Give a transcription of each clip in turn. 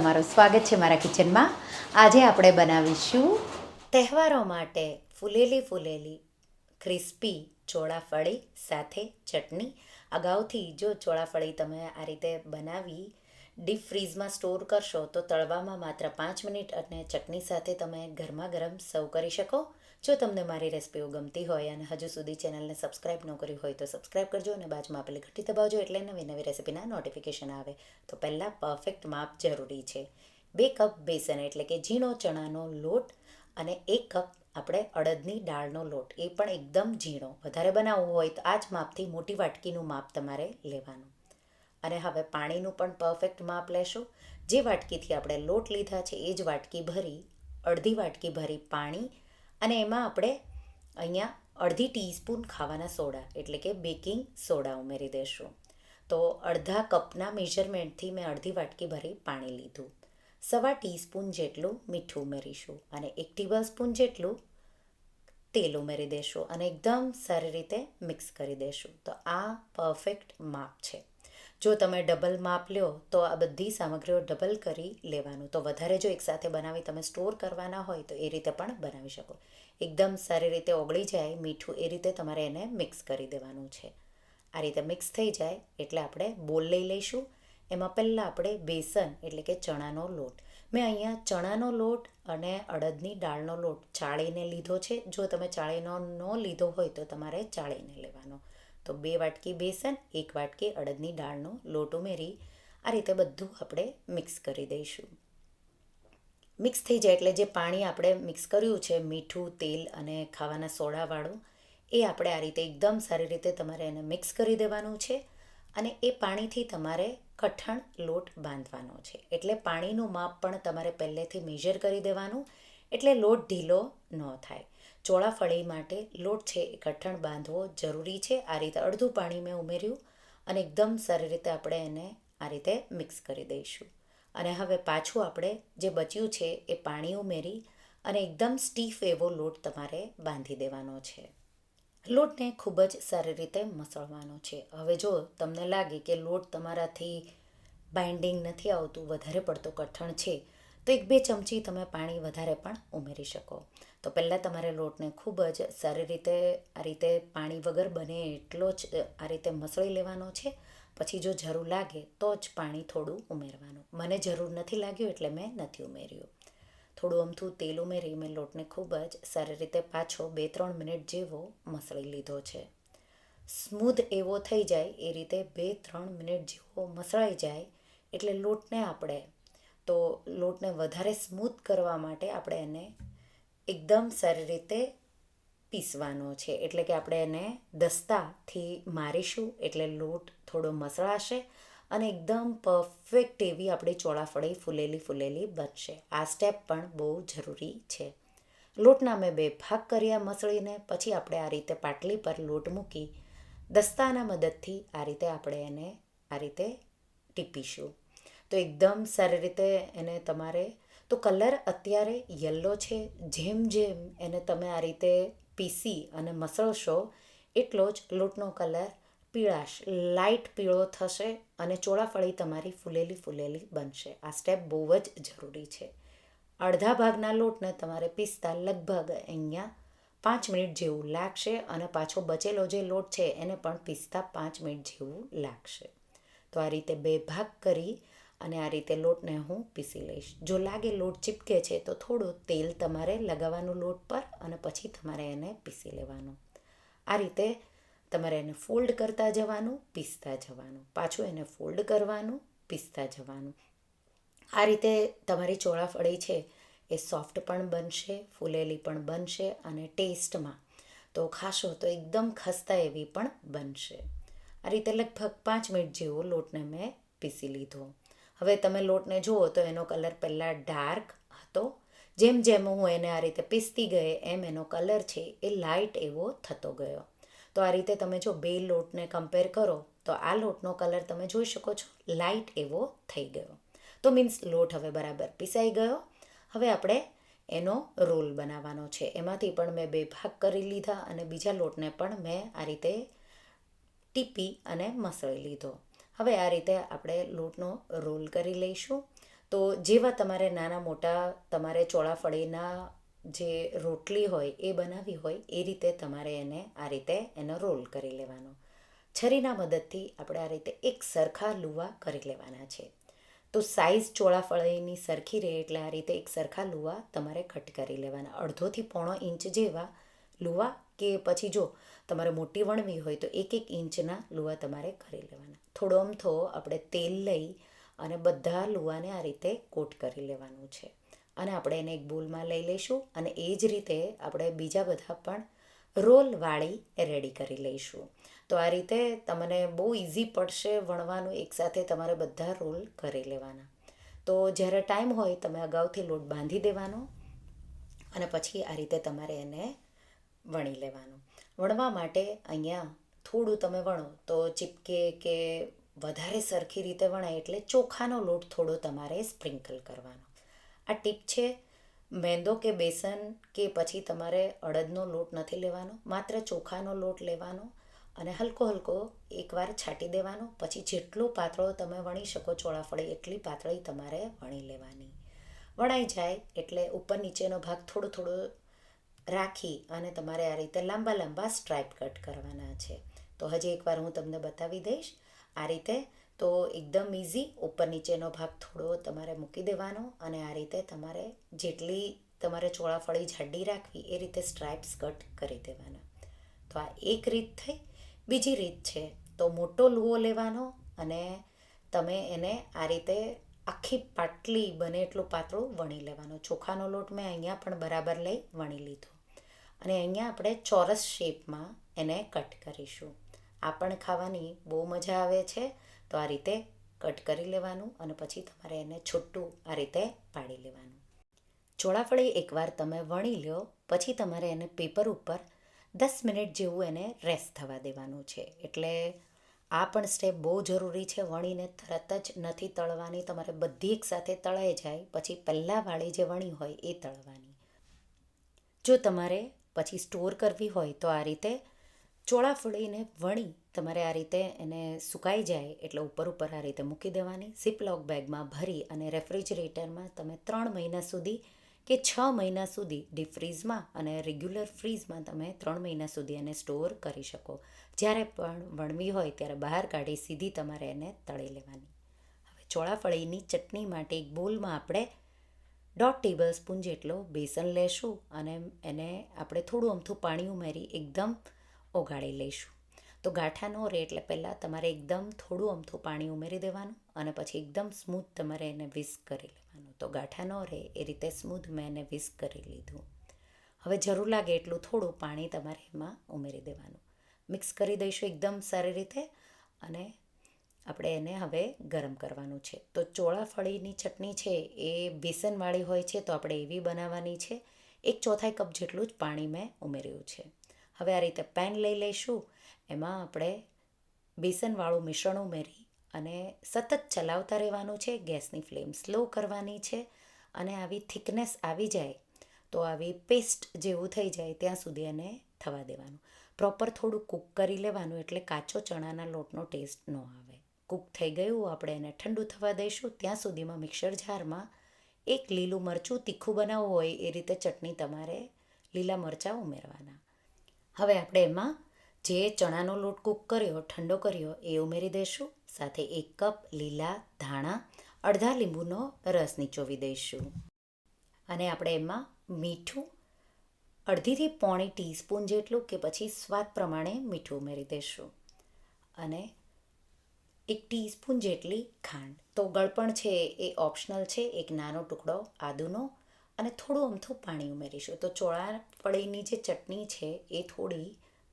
તમારું સ્વાગત છે મારા કિચનમાં. આજે આપણે બનાવીશું તહેવારો માટે ફૂલેલી ફૂલેલી ક્રિસ્પી ચોળાફળી સાથે ચટણી. અગાઉથી જો ચોળાફળી તમે આ રીતે બનાવી ડીપ ફ્રીઝમાં સ્ટોર કરશો તો તળવામાં માત્ર પાંચ મિનિટ અને ચટણી સાથે તમે ગરમા ગરમ સર્વ કરી શકો. જો તમને મારી રેસિપીઓ ગમતી હોય અને હજુ સુધી ચેનલને સબસ્ક્રાઇબ ન કર્યું હોય તો સબસ્ક્રાઇબ કરજો અને બાજુમાં આપેલી ઘટી દબાવજો એટલે નવી નવી રેસિપીના નોટિફિકેશન આવે. તો પહેલાં પરફેક્ટ માપ જરૂરી છે. બે કપ બેસન એટલે કે ઝીણો ચણાનો લોટ અને એક કપ આપણે અડદની દાળનો લોટ. એ પણ એકદમ ઝીણો. વધારે બનાવવું હોય તો આ જ માપથી મોટી વાટકીનું માપ તમારે લેવાનું. અને હવે પાણીનું પણ પરફેક્ટ માપ લેશો. જે વાટકીથી આપણે લોટ લીધા છે એ જ વાટકી ભરી, અડધી વાટકી ભરી પાણી અને એમાં આપણે અહીંયા અડધી ટીસ્પૂન ખાવાના સોડા, એટલે કે બેકિંગ સોડા ઉમેરી દઈશું તો અડધા કપના મેઝરમેન્ટથી મેં અડધી વાટકી ભરી પાણી લીધું. સવા ટીસ્પૂન જેટલું મીઠું ઉમેરીશું અને એક ટેબલ સ્પૂન જેટલું તેલ ઉમેરી દેશું અને એકદમ સારી રીતે મિક્સ કરી દેશું. તો આ પરફેક્ટ માપ છે. જો તમે ડબલ માપ લ્યો તો આ બધી સામગ્રીઓ ડબલ કરી લેવાનું. તો વધારે જો એકસાથે બનાવી તમે સ્ટોર કરવાના હોય, તો એ રીતે પણ બનાવી શકો. એકદમ સારી રીતે ઓગળી જાય, મીઠું એ રીતે તમારે એને મિક્સ કરી દેવાનું છે. આ રીતે મિક્સ થઈ જાય, એટલે આપણે બોલ લઈ લઈશું. એમાં પહેલાં આપણે બેસન, એટલે કે ચણાનો લોટ. મેં અહીંયા ચણાનો લોટ અને અડદની દાળનો લોટ ચાળીને લીધો છે. જો તમે ચાળીનો ન લીધો હોય, તો તમારે ચાળીને લેવાનો. તો બે વાટકી બેસન, એક વાટકી અડદની દાળનો લોટ ઉમેરી આ રીતે બધું આપણે મિક્સ કરી દઈશું. મિક્સ થઈ જાય એટલે જે પાણી આપણે મિક્સ કર્યું છે, મીઠું, તેલ અને ખાવાના સોડાવાળું, એ આપણે આ રીતે એકદમ સારી રીતે તમારે એને મિક્સ કરી દેવાનું છે અને એ પાણીથી તમારે કઠણ લોટ બાંધવાનો છે. એટલે પાણીનું માપ પણ તમારે પહેલેથી મેજર કરી દેવાનું, એટલે લોટ ઢીલો ન થાય. ચોળાફળી માટે લોટ છે એ કઠણ બાંધવો જરૂરી છે. આ રીતે અડધું પાણી મેં ઉમેર્યું અને એકદમ સારી રીતે આપણે એને આ રીતે મિક્સ કરી દઈશું. અને હવે પાછું આપણે જે બચ્યું છે એ પાણી ઉમેરી અને એકદમ સ્ટીફ એવો લોટ તમારે બાંધી દેવાનો છે. લોટને ખૂબ જ સારી રીતે મસળવાનો છે. હવે જો તમને લાગે કે લોટ તમારાથી બાઇન્ડિંગ નથી આવતું, વધારે પડતો કઠણ છે તો એક બે ચમચી તમે પાણી વધારે પણ ઉમેરી શકો. તો પહેલાં તમારે લોટને ખૂબ જ સારી રીતે, આ રીતે પાણી વગર બને એટલો જ આ રીતે મસળી લેવાનો છે. પછી જો જરૂર લાગે તો જ પાણી થોડું ઉમેરવાનું. મને જરૂર નથી લાગ્યું એટલે મેં નથી ઉમેર્યું. થોડું અમથું તેલ ઉમેરી મેં લોટને ખૂબ જ સારી રીતે પાછો બે ત્રણ મિનિટ જેવો મસળી લીધો છે. સ્મૂધ એવો થઈ જાય એ રીતે બે ત્રણ મિનિટ જેવો મસળાઈ જાય એટલે લોટને આપણે તો લોટને વધારે સ્મૂથ કરવા માટે આપણે એને એકદમ સારી રીતે પીસવાનો છે. એટલે કે આપણે એને દસ્તાથી મારીશું એટલે લોટ થોડો મસળાશે અને એકદમ પરફેક્ટ એવી આપણી ચોળાફળી ફૂલેલી ફૂલેલી બનશે. આ સ્ટેપ પણ બહુ જરૂરી છે. લોટના મેં બે ભાગ કર્યા મસળીને, પછી આપણે આ રીતે પાટલી પર લોટ મૂકી દસ્તાના મદદથી આ રીતે આપણે એને આ રીતે ટીપીશું. તો એકદમ સારી રીતે એને તમારે, તો કલર અત્યારે યલો છે, જેમ જેમ એને તમે આ રીતે પીસી અને મસળશો, એટલો જ લોટનો કલર પીળાશ લાઇટ પીળો થશે અને ચોળાફળી તમારી ફૂલેલી ફૂલેલી બનશે. આ સ્ટેપ બહુ જ જરૂરી છે. અડધા ભાગના લોટને તમારે પીસતા લગભગ અહીંયા પાંચ મિનિટ જેવું લાગશે અને પાછો બચેલો જે લોટ છે એને પણ પીસતા પાંચ મિનિટ જેવું લાગશે. તો આ રીતે બે ભાગ કરી અને આ રીતે લોટને હું પીસી લઈશ. જો લાગે લોટ ચીપકે છે, તો થોડું તેલ તમારે લગાવવાનું લોટ પર અને પછી તમારે એને પીસી લેવાનું. આ રીતે તમારે એને ફોલ્ડ કરતા જવાનું, પીસતા જવાનું. પાછું એને ફોલ્ડ કરવાનું, પીસતા જવાનું. આ રીતે તમારી ચોળાફળી છે એ સોફ્ટ પણ બનશે, ફૂલેલી પણ બનશે અને ટેસ્ટમાં તો ખાશો તો એકદમ ખસ્તા એવી પણ બનશે. આ રીતે લગભગ પાંચ મિનિટ જેવો લોટને મેં પીસી લીધો. હવે તમે લોટને જુઓ તો એનો કલર પહેલાં ડાર્ક હતો. જેમ જેમ હું એને આ રીતે પીસતી ગઈ એમ એનો કલર છે એ લાઇટ એવો થતો ગયો. તો આ રીતે તમે જો બે લોટને કમ્પેર કરો તો આ લોટનો કલર તમે જોઈ શકો છો લાઇટ એવો થઈ ગયો. તો મીન્સ લોટ હવે બરાબર પીસાઈ ગયો. હવે આપણે એનો રોલ બનાવવાનો છે. એમાંથી પણ મેં બે ભાગ કરી લીધા અને બીજા લોટને પણ મેં આ રીતે ટીપી અને મસળી લીધો. હવે આ રીતે આપણે લોટનો રોલ કરી લઈશું. તો જેવા તમારે નાના મોટા તમારે ચોળાફળીના જે રોટલી હોય એ બનાવી હોય, એ રીતે તમારે એને આ રીતે એનો રોલ કરી લેવાનો. છરીના મદદથી આપણે આ રીતે એક સરખા લુવા કરી લેવાના છે. તો સાઈઝ ચોળાફળીની સરખી રહે એટલે આ રીતે એક સરખા લુવા તમારે કટ કરી લેવાના. અડધોથી પોણો ઇંચ જેવા લુવા કે પછી જો તમારે મોટી વણવી હોય તો એક એક ઇંચના લુવા તમારે કરી લેવાના. થોડો અમથો આપણે તેલ લઈ અને બધા લુવાને આ રીતે કોટ કરી લેવાનું છે. અને આપણે એને એક બોલમાં લઈ લઈશું અને એ જ રીતે આપણે બીજા બધા પણ રોલ વાળી રેડી કરી લઈશું. તો આ રીતે તમને બહુ ઇઝી પડશે વણવાનું એકસાથે તમારે બધા રોલ કરી લેવાના. તો જ્યારે ટાઈમ હોય તમે અગાઉથી લોટ બાંધી દેવાનો અને પછી આ રીતે તમારે એને વણી લેવાનું. વણવા માટે અહીંયા થોડું તમે વણો તો ચીપકે કે વધારે સરખી રીતે વણાય એટલે ચોખાનો લોટ થોડો તમારે સ્પ્રિંકલ કરવાનો. આ ટીપ છે, મેંદો કે બેસન કે પછી તમારે અડદનો લોટ નથી લેવાનો, માત્ર ચોખાનો લોટ લેવાનો અને હલકો હલકો એકવાર છાંટી દેવાનો, પછી જેટલો પાતળો તમે વણી શકો ચોળાફળી એટલી પાતળી તમારે વણી લેવાની. વણાઈ જાય એટલે ઉપર નીચેનો ભાગ થોડો થોડો રાખી અને તમારે આ રીતે લાંબા લાંબા સ્ટ્રાઇપ કટ કરવાના છે. તો હજી એકવાર હું તમને બતાવી દઈશ આ રીતે. તો એકદમ ઇઝી ઉપર નીચેનો ભાગ થોડો તમારે મૂકી દેવાનો અને આ રીતે તમારે જેટલી તમારે ચોળાફળી જાડી રાખવી એ રીતે સ્ટ્રાઇપ્સ કટ કરી દેવાના. તો આ એક રીત થઈ. બીજી રીત છે, તો મોટો લુઓ લેવાનો અને તમે એને આ રીતે આખી પાટલી બને એટલું પાતળું વણી લેવાનો. ચોખાનો લોટ મેં અહીંયા પણ બરાબર લઈ વણી લીધો. અને અહીંયા આપણે ચોરસ શેપમાં એને કટ કરીશું. આ પણ ખાવાની બહુ મજા આવે છે. તો આ રીતે કટ કરી લેવાનું અને પછી તમારે એને છૂટું આ રીતે પાડી લેવાનું. ચોળાફળી એકવાર તમે વણી લ્યો, પછી તમારે એને પેપર ઉપર દસ મિનિટ જેવું એને રેસ્ટ થવા દેવાનું છે. એટલે આ પણ સ્ટેપ બહુ જરૂરી છે, વણીને તરત જ નથી તળવાની, તમારે બધી એકસાથે તળાઈ જાય, પછી પહેલાં વાળી જે વણી હોય એ તળવાની. જો તમારે પછી સ્ટોર કરવી હોય તો આ રીતે ચોળાફળીને વણી તમારે આ રીતે એને સુકાઈ જાય એટલે ઉપર ઉપર આ રીતે મૂકી દેવાની. ઝીપલોક બેગમાં ભરી અને રેફ્રિજરેટરમાં તમે ત્રણ મહિના સુધી કે છ મહિના સુધી ડીપ ફ્રીઝમાં અને રેગ્યુલર ફ્રીઝમાં તમે ત્રણ મહિના સુધી એને સ્ટોર કરી શકો. જ્યારે પણ વણવી હોય ત્યારે બહાર કાઢી સીધી તમારે એને તળી લેવાની. હવે ચોળાફળીની ચટણી માટે એક બોલમાં આપણે દોઢ ટેબલ સ્પૂન જેટલો બેસન લેશું અને એને આપણે થોડું અમથું પાણી ઉમેરી એકદમ ઓગાળી લઈશું. તો ગાંઠા ન રહે એટલે પહેલાં તમારે એકદમ થોડું અમથું પાણી ઉમેરી દેવાનું અને પછી એકદમ સ્મૂથ તમારે એને વિસ્ક કરી લેવાનું. તો ગાંઠા ન રહે એ રીતે સ્મૂથ મેં એને વિસ્ક કરી લીધું. હવે જરૂર લાગે એટલું થોડું પાણી તમારે એમાં ઉમેરી દેવાનું. મિક્સ કરી દઈશું એકદમ સારી રીતે અને આપણે એને હવે ગરમ કરવાનું છે. તો ચોળાફળીની ચટણી છે એ બેસનવાળી હોય છે તો આપણે એવી બનાવવાની છે. એક ચોથાઈ કપ જેટલું જ પાણી મેં ઉમેર્યું છે. હવે આ રીતે પેન લઈ લઈશું. એમાં આપણે બેસનવાળું મિશ્રણ ઉમેરી અને સતત ચલાવતા રહેવાનું છે. ગેસની ફ્લેમ સ્લો કરવાની છે અને આવી થિકનેસ આવી જાય તો આવી પેસ્ટ જેવું થઈ જાય ત્યાં સુધી એને થવા દેવાનું. પ્રોપર થોડું કૂક કરી લેવાનું એટલે કાચો ચણાના લોટનો ટેસ્ટ ન આવે. કૂક થઈ ગયું, આપણે એને ઠંડુ થવા દઈશું. ત્યાં સુધીમાં મિક્સર જારમાં એક લીલું મરચું તીખું બનાવવું હોય એ રીતે ચટણી તમારે લીલા મરચાં ઉમેરવાના. હવે આપણે એમાં જે ચણાનો લોટ કૂક કર્યો, ઠંડો કર્યો, એ ઉમેરી દઈશું. સાથે એક કપ લીલા ધાણા, અડધા લીંબુનો રસ નીચોવી દઈશું. અને આપણે એમાં મીઠું, અડધીથી પોણી ટીસ્પૂન જેટલું કે પછી સ્વાદ પ્રમાણે મીઠું ઉમેરી દઈશું. અને એક ટીસ્પૂન જેટલી ખાંડ. તો ગળપણ છે એ ઓપ્શનલ છે, એક નાનો ટુકડો આદુનો અને થોડું અમથું પાણી ઉમેરીશું. તો ચોળાફળીની જે ચટણી છે, એ થોડી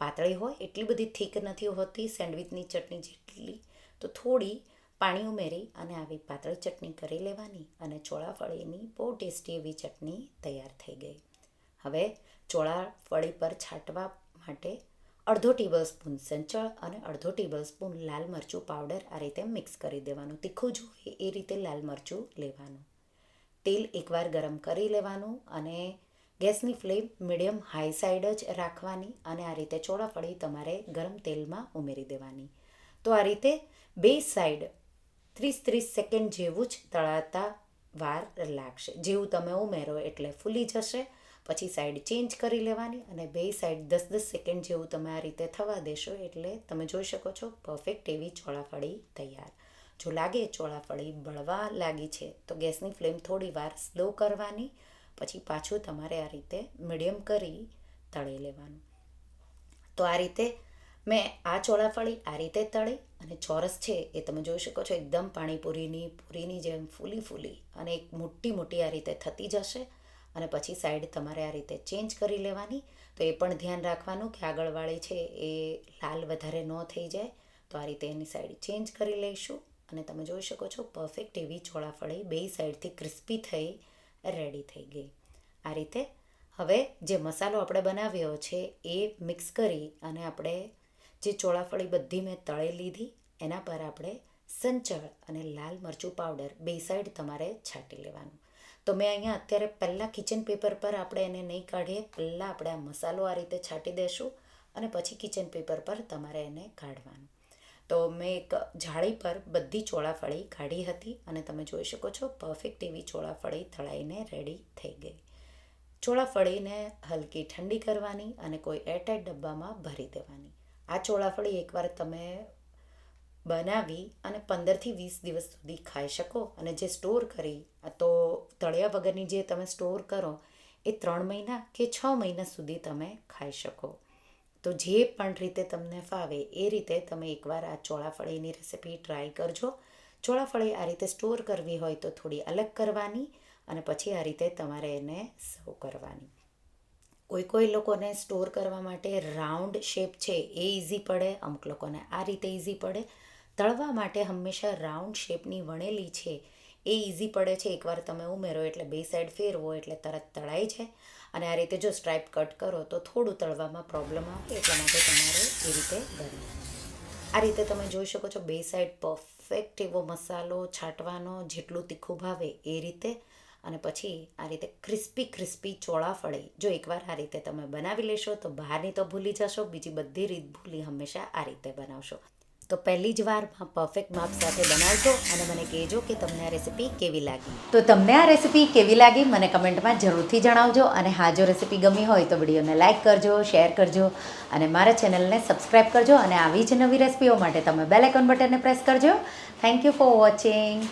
પાતળી હોય, એટલી બધી થીક નથી હોતી, સેન્ડવિચની ચટણી જેટલી. તો થોડી પાણી ઉમેરી અને આવી પાતળી ચટણી કરી લેવાની અને ચોળાફળીની બહુ ટેસ્ટી એવી ચટણી તૈયાર થઈ ગઈ. હવે ચોળાફળી પર છાંટવા માટે અડધો ટેબલ સ્પૂન સંચળ અને અડધો ટેબલ સ્પૂન લાલ મરચું પાવડર આ રીતે મિક્સ કરી દેવાનું. તીખું જોઈએ એ રીતે લાલ મરચું લેવાનું. તેલ એકવાર ગરમ કરી લેવાનું અને ગેસની ફ્લેમ મીડિયમ હાઈ સાઈડ જ રાખવાની અને આ રીતે ચોળાફળી તમારે ગરમ તેલમાં ઉમેરી દેવાની. તો આ રીતે બે સાઈડ ત્રીસ ત્રીસ સેકન્ડ જેવું જ તળાતા લાગશે. જેવું તમે ઉમેરો એટલે ફૂલી જશે. પછી સાઈડ ચેન્જ કરી લેવાની અને બે સાઈડ દસ દસ સેકન્ડ જેવું તમે આ રીતે થવા દેશો એટલે તમે જોઈ શકો છો પરફેક્ટ એવી ચોળાફળી તૈયાર. જો લાગે ચોળાફળી બળવા લાગી છે, તો ગેસની ફ્લેમ થોડી વાર સ્લો કરવાની, પછી પાછું તમારે આ રીતે મીડિયમ કરી તળી લેવાનું. તો આ રીતે મેં આ ચોળાફળી આ રીતે તળી અને ચોરસ છે એ તમે જોઈ શકો છો, એકદમ પાણીપુરીની, પૂરીની જેમ ફૂલી ફૂલી અને એક મોટી મોટી આ રીતે થતી જશે અને પછી સાઈડ તમારે આ રીતે ચેન્જ કરી લેવાની. તો એ પણ ધ્યાન રાખવાનું કે આગળવાળી છે એ લાલ વધારે ન થઈ જાય, તો આ રીતે એની સાઈડ ચેન્જ કરી લઈશું. અને તમે જોઈ શકો છો પરફેક્ટ એવી ચોળાફળી બે સાઈડથી ક્રિસ્પી થઈ રેડી થઈ ગઈ. આ રીતે હવે જે મસાલો આપણે બનાવ્યો છે એ મિક્સ કરી અને આપણે જે ચોળાફળી બધી મેં તળી લીધી, એના પર આપણે સંચળ અને લાલ મરચું પાવડર બે સાઈડ તમારે છાંટી લેવાનું. તો મેં અહીંયા અત્યારે પહેલાં કિચન પેપર પર આપણે એને નહીં કાઢીએ, પહેલાં આપણે આ મસાલો આ રીતે છાંટી દઈશું અને પછી કિચન પેપર પર તમારે એને કાઢવાનું. તો મેં એક જાળી પર બધી ચોળાફળી કાઢી હતી અને તમે જોઈ શકો છો પરફેક્ટ એવી ચોળાફળી થળાઈને રેડી થઈ ગઈ. ચોળાફળીને હલકી ઠંડી કરવાની અને કોઈ એરટાઈટ ડબ્બામાં ભરી દેવાની. આ ચોળાફળી એકવાર તમે બનાવી અને પંદરથી વીસ દિવસ સુધી ખાઈ શકો અને જે સ્ટોર કરી તો તળિયા વગરની જે તમે સ્ટોર કરો, એ ત્રણ મહિના કે છ મહિના સુધી તમે ખાઈ શકો. તો જે પણ રીતે તમને ફાવે એ રીતે તમે એકવાર આ ચોળાફળીની રેસીપી ટ્રાય કરજો. ચોળાફળી આ રીતે સ્ટોર કરવી હોય તો થોડી અલગ કરવાની અને પછી આ રીતે તમારે એને સર્વ કરવાની. કોઈ કોઈ લોકોને સ્ટોર કરવા માટે રાઉન્ડ શેપ છે એ ઇઝી પડે, અમુક લોકોને આ રીતે ઇઝી પડે. તળવા માટે હંમેશા રાઉન્ડ શેપની વણેલી છે એ ઇઝી પડે છે. એકવાર તમે ઉમેરો એટલે બે સાઈડ ફેરવો એટલે તરત તળાઈ છે. અને આ રીતે જો સ્ટ્રાઇપ કટ કરો તો થોડું તળવામાં પ્રોબ્લેમ આવે એટલા માટે તમારે એ રીતે કરવું આ રીતે તમે જોઈ શકો છો બે સાઈડ પરફેક્ટ એવો મસાલો છાંટવાનો જેટલું તીખું ભાવે એ રીતે. અને પછી આ રીતે ક્રિસ્પી ક્રિસ્પી ચોળાફળી જો એકવાર આ રીતે તમે બનાવી લેશો તો બહારની તો ભૂલી જશો, બીજી બધી રીત ભૂલી હંમેશા આ રીતે બનાવશો. તો પહેલી જ વારમાં પરફેક્ટ માપ સાથે બનાવજો અને મને કહેજો કે તમને આ રેસિપી કેવી લાગી. તો તમને આ રેસિપી કેવી લાગી મને કમેન્ટમાં જરૂરથી જણાવજો અને હા, જો રેસિપી ગમી હોય તો વિડીયોને લાઇક કરજો શેર કરજો અને મારા ચેનલને સબસ્ક્રાઈબ કરજો અને આવી જ નવી રેસિપીઓ માટે તમે બેલ આઇકોન બટનને પ્રેસ કરજો. Thank you for watching